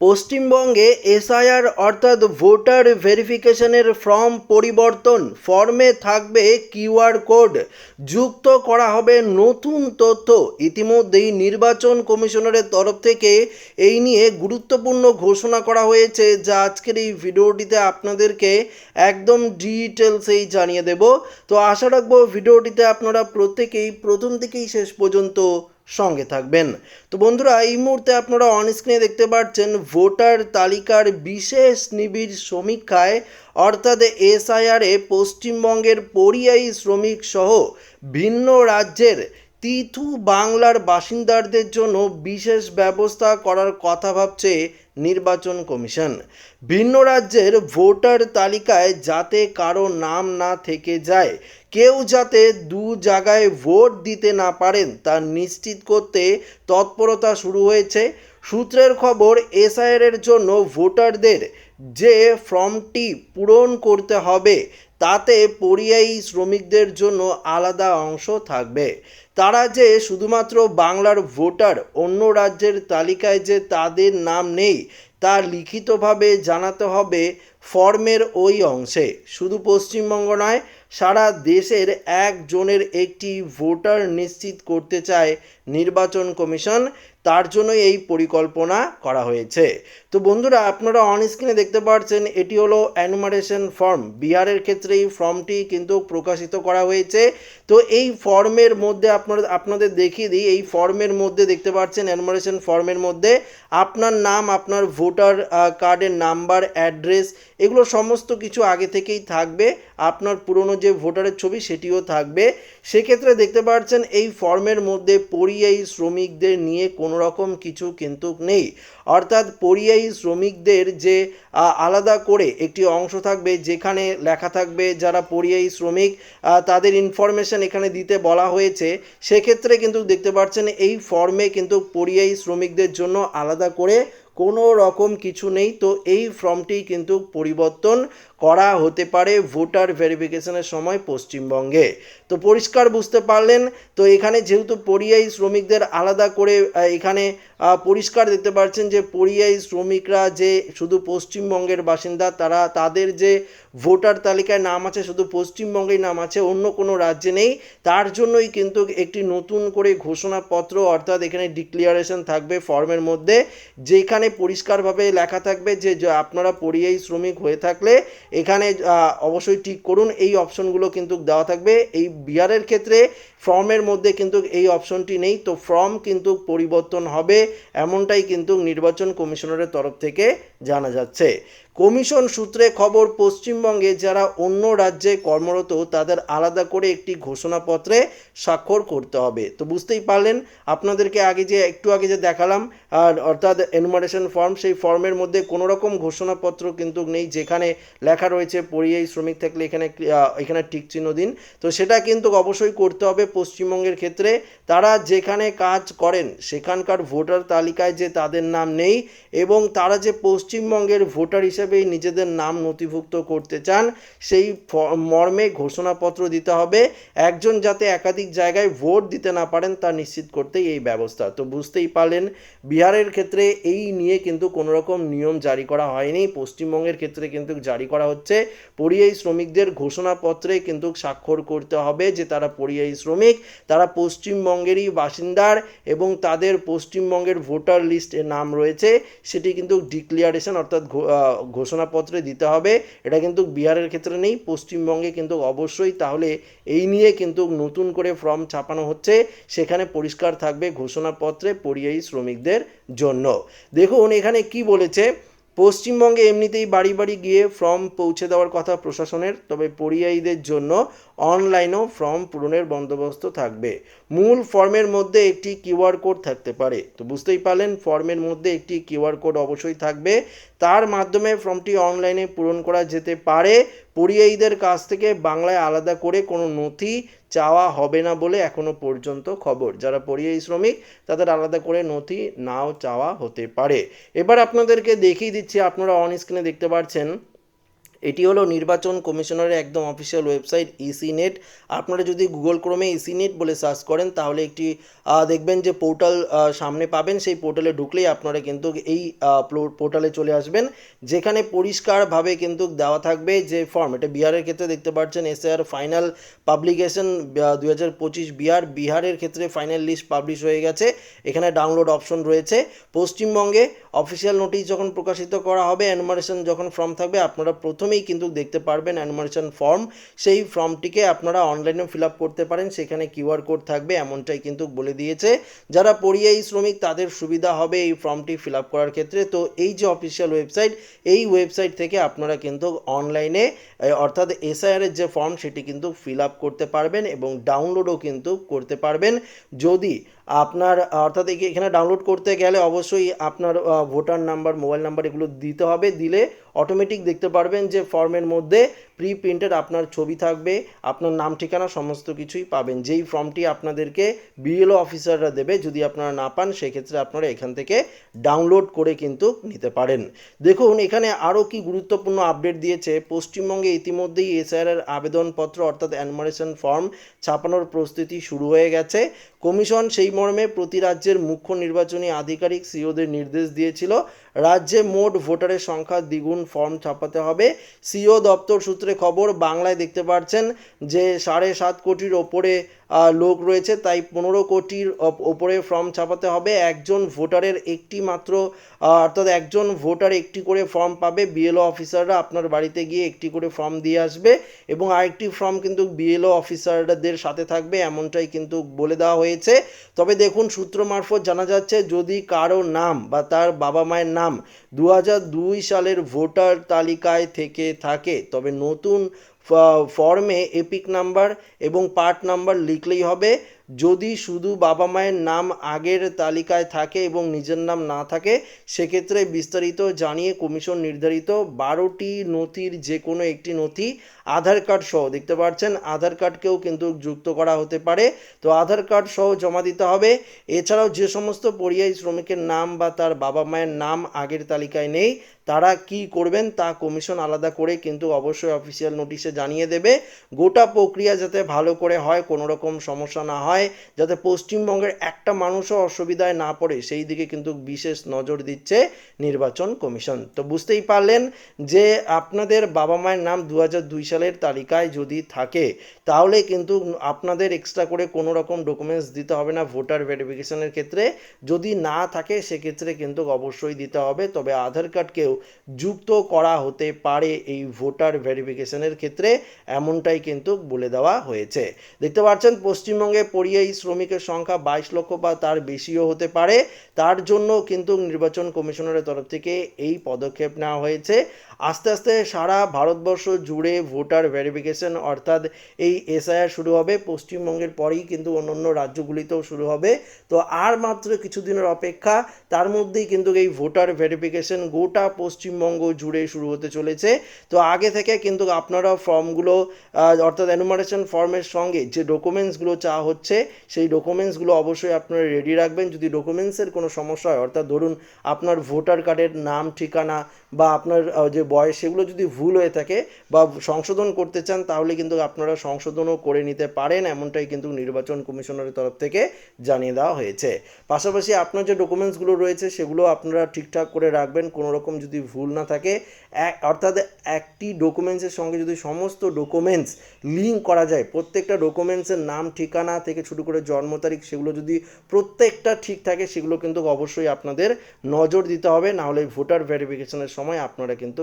পশ্চিমবঙ্গে এসআইআর অর্থাৎ ভোটার ভেরিফিকেশনের ফর্ম পরিবর্তন ফর্মে থাকবে কিউআর কোড। যুক্ত করা হবে নতুন তথ্য। ইতিমধ্যেই নির্বাচন কমিশনারের তরফ থেকে এই নিয়ে গুরুত্বপূর্ণ ঘোষণা করা হয়েছে। যা আজকের এই ভিডিওটিতে আপনাদেরকে একদম ডিটেলসেই জানিয়ে দেব। তো আশা রাখব ভিডিওটিতে আপনারা প্রত্যেকেই প্রথম থেকেই শেষ পর্যন্ত সঙ্গে থাকবেন। তো বন্ধুরা, এই মুহূর্তে আপনারা অন স্ক্রিনে দেখতে পাচ্ছেন ভোটার তালিকার বিশেষ নিবিড় সমীক্ষায়, অর্থাৎ এসআইআরে পশ্চিমবঙ্গের পরিযায়ী শ্রমিক সহ ভিন্ন রাজ্যের তিথু বাংলার বাসিন্দাদের জন্য বিশেষ ব্যবস্থা করার কথা ভাবছে নির্বাচন কমিশন। ভিন্ন রাজ্যের ভোটার তালিকায় যাতে কারও নাম না থেকে যায়, কেউ যাতে দু জায়গায় ভোট দিতে না পারেন তা নিশ্চিত করতে তৎপরতা শুরু হয়েছে। সূত্রের খবর, এসআইআর জন্য ভোটারদের যে ফর্মটি পূরণ করতে হবে তাতে পরিযায়ী শ্রমিকদের জন্য আলাদা অংশ থাকবে। তারা যে শুধুমাত্র বাংলার ভোটার অন্য রাজ্যের তালিকায় যে তাদের নাম নেই, তা লিখিতভাবে জানাতে হবে ফর্মের ওই অংশে। শুধু পশ্চিমবঙ্গ নয়, সারা দেশের একজনের একটি ভোটার নিশ্চিত করতে চায় নির্বাচন কমিশন। তার জন্যই এই পরিকল্পনা করা হয়েছে। তো বন্ধুরা, আপনারা অন স্ক্রিনে দেখতে পাচ্ছেন এটি হলো অ্যানুমারেশন ফর্ম বিহারের ক্ষেত্রে এই ফর্মটি কিন্তু প্রকাশিত করা হয়েছে। তো এই ফর্মের মধ্যে আপনারা, আপনাদের দেখিয়ে দিই, এই ফর্মের মধ্যে দেখতে পাচ্ছেন অ্যানুমারেশন ফর্মের মধ্যে আপনার নাম, আপনার ভোটার কার্ডের নাম্বার অ্যাড্রেস এগুলো সমস্ত কিছু আগে থেকেই থাকবে। আপনার পুরনো যে ভোটারের ছবি, সেটিও থাকবে। সেক্ষেত্রে দেখতে পাচ্ছেন এই ফর্মের মধ্যে পরিযায়ী শ্রমিকদের নিয়ে কোনো রকম কিছু কিন্তু নেই। অর্থাৎ পরিযায়ী শ্রমিকদের যে আলাদা করে একটি অংশ থাকবে, যেখানে লেখা থাকবে যারা পরিযায়ী শ্রমিক তাদের ইনফরমেশন এখানে দিতে বলা হয়েছে। সেক্ষেত্রে কিন্তু দেখতে পাচ্ছেন এই ফর্মে কিন্তু পরিযায়ী শ্রমিকদের জন্য আলাদা করে কোনো রকম কিছু নেই। তো এই ফর্মটি কিন্তু পরিবর্তন করা হতে পারে ভোটার ভেরিফিকেশনের সময় পশ্চিমবঙ্গে। তো পরিষ্কার বুঝতে পারলেন, তো এখানে যেহেতু পরিযায়ী শ্রমিকদের আলাদা করে এখানে পরিষ্কার দেখতে পাচ্ছেন যে পরিযায়ী শ্রমিকরা যে শুধু পশ্চিমবঙ্গের বাসিন্দা, তারা তাদের যে ভোটার তালিকায় নাম আছে, শুধু পশ্চিমবঙ্গেই নাম আছে, অন্য কোনো রাজ্যে নেই। তার জন্যই কিন্তু একটি নতুন করে ঘোষণাপত্র অর্থাৎ এখানে ডিক্লিয়ারেশন থাকবে ফর্মের মধ্যে, যেখানে পরিষ্কারভাবে লেখা থাকবে যে যে আপনারা পরিযায়ী শ্রমিক হয়ে থাকলে এখানে অবশ্যই ঠিক করুন। এই অপশনগুলো কিন্তু দেওয়া থাকবে। এই বিহারের ক্ষেত্রে ফর্মের মধ্যে কিন্তু এই অপশনটি নেই। তো ফর্ম কিন্তু পরিবর্তন হবে এমনটাই কিন্তু নির্বাচন কমিশনারের তরফ থেকে জানা যাচ্ছে। কমিশন সূত্রে খবর, পশ্চিমবঙ্গে যারা অন্য রাজ্যে কর্মরত, তাদের আলাদা করে একটি ঘোষণাপত্রে স্বাক্ষর করতে হবে। তো বুঝতেই পারলেন, আপনাদেরকে আগে যে, একটু আগে যে দেখালাম, আর অর্থাৎ এনুমারেশন ফর্ম সেই ফর্মের মধ্যে কোনো রকম ঘোষণাপত্র কিন্তু নেই, যেখানে লেখা রয়েছে পরিযায়ী শ্রমিক থাকলে এখানে এখানে টিক চিহ্ন দিন। তো সেটা কিন্তু অবশ্যই করতে হবে। পশ্চিমবঙ্গের ক্ষেত্রে তারা যেখানে কাজ করেন, সেখানকার ভোটার তালিকায় যে তাদের নাম নেই এবং তারা যে পশ্চিমবঙ্গের ভোটার হিসেবেই নিজেদের নাম নথিভুক্ত করতে চান, সেই মর্মে ঘোষণাপত্র দিতে হবে। একজন যাতে একাধিক জায়গায় ভোট দিতে না পারেন, তা নিশ্চিত করতেই এই ব্যবস্থা। তো বুঝতেই পারলেন, বিহারের ক্ষেত্রে এই নিয়ে কিন্তু কোনো রকম নিয়ম জারি করা হয়নি। পশ্চিমবঙ্গের ক্ষেত্রে কিন্তু জারি করা হচ্ছে। পরিযায়ী শ্রমিকদের ঘোষণাপত্রে কিন্তু স্বাক্ষর করতে হবে যে তারা পরিযায়ী শ্রমিক। তারা পশ্চিমবঙ্গেরই বাসিন্দার এবং তাদের পশ্চিমবঙ্গের ভোটার লিস্টে নাম রয়েছে, সেটি কিন্তু ডিক্লিয়ারেশন অর্থাৎ ঘোষণাপত্রে দিতে হবে। এটা কিন্তু বিহারের ক্ষেত্রে নেই, পশ্চিমবঙ্গে কিন্তু অবশ্যই। তাহলে এই নিয়ে কিন্তু নতুন করে ফর্ম ছাপানো হচ্ছে, সেখানে পরিষ্কার থাকবে ঘোষণাপত্রে পরিযায়ী শ্রমিকদের জন্য। দেখুন, এখানে কি বলেছে পশ্চিমবঙ্গে এমনিতেই বাড়ি বাড়ি গিয়ে ফর্ম পৌঁছে দেওয়ার কথা প্রশাসনের, তবে পরিযায়ীদের জন্য অনলাইনেও ফর্ম পূরণের বন্দোবস্ত থাকবে। মূল ফর্মের মধ্যে একটি কিউআর কোড থাকতে পারে। তো বুঝতেই পারলেন ফর্মের মধ্যে একটি কিউআর কোড অবশ্যই থাকবে। তার মাধ্যমে ফর্মটি অনলাইনে পূরণ করা যেতে পারে। পরিযায়ীদের কাছ থেকে বাংলায় আলাদা করে কোনো নথি চাওয়া হবে না বলে এখনও পর্যন্ত খবর। যারা পরিযায়ী শ্রমিক, তাদের আলাদা করে নথি নাও চাওয়া হতে পারে। এবার আপনাদেরকে দেখিয়ে দিচ্ছি, আপনারা অন স্ক্রিনে দেখতে পাচ্ছেন এটি হলো নির্বাচন কমিশনারের একদম অফিসিয়াল ওয়েবসাইট ইসি নেট আপনারা যদি গুগল ক্রোমে ইসি নেট বলে সার্চ করেন, তাহলে একটি দেখবেন যে পোর্টাল সামনে পাবেন। সেই পোর্টালে ঢুকলেই আপনারা কিন্তু এই পোর্টালে চলে আসবেন। যেখানে পরিষ্কারভাবে কিন্তু দেওয়া থাকবে যে ফর্ম এটা বিহারের ক্ষেত্রে দেখতে পাচ্ছেন এসআর ফাইনাল পাবলিকেশন দুই হাজার পঁচিশ বিহার। বিহারের ক্ষেত্রে ফাইনাল লিস্ট পাবলিশ হয়ে গেছে। এখানে ডাউনলোড অপশন রয়েছে। পশ্চিমবঙ্গে অফিসিয়াল নোটিশ যখন প্রকাশিত করা হবে অ্যানুমারেশন যখন ফর্ম থাকবে, আপনারা প্রথমেই কিন্তু দেখতে পারবেন অ্যানুমারেশন ফর্ম সেই ফর্মটিকে আপনারা অনলাইনে ফিল আপ করতে পারেন, সেখানে কিউআর কোড থাকবে, এমনটাই কিন্তু বলে দিয়েছে। যারা পরিযায়ী শ্রমিক, তাদের সুবিধা হবে এই ফর্মটি ফিল আপ করার ক্ষেত্রে। তো এই যে অফিসিয়াল ওয়েবসাইট এই ওয়েবসাইট থেকে আপনারা কিন্তু অনলাইনে অর্থাৎ এসআইআরের যে ফর্ম সেটি কিন্তু ফিল আপ করতে পারবেন এবং ডাউনলোডও কিন্তু করতে পারবেন। যদি আপনার, অর্থাৎ এখানে ডাউনলোড করতে গেলে অবশ্যই আপনার ভোটার নাম্বার মোবাইল নাম্বার এগুলো দিতে হবে। দিলে অটোমেটিক দেখতে পারবেন যে ফর্মের মধ্যে প্রি প্রিন্টেড আপনার ছবি থাকবে, আপনার নাম, ঠিকানা, সমস্ত কিছুই পাবেন। যেই ফর্মটি আপনাদেরকে বিএলও অফিসাররা দেবে, যদি আপনারা না পান, সেক্ষেত্রে আপনারা এখান থেকে ডাউনলোড করে কিন্তু নিতে পারেন। দেখুন, এখানে আরও কি গুরুত্বপূর্ণ আপডেট দিয়েছে। পশ্চিমবঙ্গে ইতিমধ্যেই এসআইআর আবেদনপত্র, অর্থাৎ অ্যানমারেশন ফর্ম ছাপানোর প্রস্তুতি শুরু হয়ে গেছে। কমিশন সেই মর্মে প্রতি রাজ্যের মুখ্য নির্বাচনী আধিকারিক সিওদের নির্দেশ দিয়েছিল। রাজ্যে মোট ভোটারের সংখ্যা দ্বিগুণ ফর্ম ছাপাতে হবে। সিও দপ্তর সূত্রে খবর, বাংলায় দেখতে পাচ্ছেন যে সাড়ে সাত কোটির ওপরে লোক রয়েছে, তাই পনেরো কোটির ওপ- ওপরে ফর্ম ছাপাতে হবে। একজন ভোটারের একটি মাত্র অর্থাৎ একজন ভোটার একটি করে ফর্ম পাবে। বিএলও অফিসাররা আপনার বাড়িতে গিয়ে একটি করে ফর্ম দিয়ে আসবে এবং আরেকটি ফর্ম কিন্তু বিএলও অফিসারদের সাথে থাকবে, এমনটাই কিন্তু বলে দেওয়া হয়েছে। তবে দেখুন, সূত্র মারফত জানা যাচ্ছে, যদি কারও নাম বা তার বাবা মায়ের নাম দু সালের ভোটার তালিকায় থেকে থাকে, তবে নতুন ফর্মে এপিক নাম্বার এবং পার্ট নাম্বার লিখলেই হবে। যদি শুধু বাবা মায়ের নাম আগের তালিকায় থাকে এবং নিজের নাম না থাকে, সেক্ষেত্রে বিস্তারিত জানিয়ে কমিশন নির্ধারিত বারোটি নথির যে কোনো একটি নথি আধার কার্ড সহ, দেখতে পাচ্ছেন আধার কার্ডকেও কিন্তু যুক্ত করা হতে পারে। তো আধার কার্ড সহ জমা দিতে হবে। এছাড়াও যে সমস্ত পরিযায়ী শ্রমিকের নাম বা তার বাবা মায়ের নাম আগের তালিকায় নেই তারা কি করবেন তা কমিশন আলাদা করে কিন্তু অবশ্যই অফিসিয়াল নোটিশে জানিয়ে দেবে। গোটা প্রক্রিয়া যাতে ভালো করে হয়, কোনো রকম সমস্যা না হয়, যাতে পশ্চিমবঙ্গের একটা মানুষও অসুবিধায় না পড়ে, সেই দিকে কিন্তু বিশেষ নজর দিচ্ছে নির্বাচন কমিশন। তো বুঝতেই পারলেন যে আপনাদের বাবা মায়ের নাম দু দুই সালের তালিকায় যদি থাকে, তাহলে কিন্তু আপনাদের এক্সট্রা করে কোনো রকম ডকুমেন্টস দিতে হবে না ভোটার ভেরিফিকেশনের ক্ষেত্রে। যদি না থাকে, সেক্ষেত্রে কিন্তু অবশ্যই দিতে হবে। তবে আধার কার্ডকেও যুক্ত করা হতে পারে এই ভোটার ভেরিফিকেশনের ক্ষেত্রে, এমনটাই কিন্তু বলে দেওয়া হয়েছে। দেখতে পাচ্ছেন, পশ্চিমবঙ্গে পরিযায়ী শ্রমিকের সংখ্যা বাইশ লক্ষ বা তার বেশিও হতে পারে। তার জন্য কিন্তু নির্বাচন কমিশনারের তরফ থেকে এই পদক্ষেপ নেওয়া হয়েছে। আস্তে আস্তে সারা ভারতবর্ষ জুড়ে ভোটার ভেরিফিকেশন অর্থাৎ এই এসআইআর শুরু হবে। পশ্চিমবঙ্গের পরেই কিন্তু অন্যান্য রাজ্যগুলিতেও শুরু হবে। তো আর মাত্র কিছুদিনের অপেক্ষা, তার মধ্যেই কিন্তু এই ভোটার ভেরিফিকেশন গোটা পশ্চিমবঙ্গ জুড়ে শুরু হতে চলেছে। তো আগে থেকে কিন্তু আপনারা ফর্মগুলো অর্থাৎ অ্যানুমারেশন ফর্মের সঙ্গে যে ডকুমেন্টসগুলো চাওয়া হচ্ছে, সেই ডকুমেন্টসগুলো অবশ্যই আপনারা রেডি রাখবেন। যদি ডকুমেন্টসের কোনো সমস্যা হয়, অর্থাৎ ধরুন আপনার ভোটার কার্ডের নাম, ঠিকানা বা আপনার যে বয়স সেগুলো যদি ভুল হয়ে থাকে বা সংশোধন করতে চান, তাহলে কিন্তু আপনারা সংশোধনও করে নিতে পারেন। এমনটাই কিন্তু নির্বাচন কমিশনারের তরফ থেকে জানিয়ে দেওয়া হয়েছে। পাশাপাশি আপনার যে ডকুমেন্টসগুলো রয়েছে, সেগুলো আপনারা ঠিকঠাক করে রাখবেন। কোনো রকম যদি ভুল না থাকে অর্থাৎ একটি ডকুমেন্টসের সঙ্গে যদি সমস্ত ডকুমেন্টস লিঙ্ক করা যায়, প্রত্যেকটা ডকুমেন্টসের নাম, ঠিকানা থেকে শুরু করে জন্ম তারিখ, সেগুলো যদি প্রত্যেকটা ঠিক থাকে, সেগুলো কিন্তু অবশ্যই আপনাদের নজর দিতে হবে। নাহলে ভোটার ভেরিফিকেশনের সময় আপনারা কিন্তু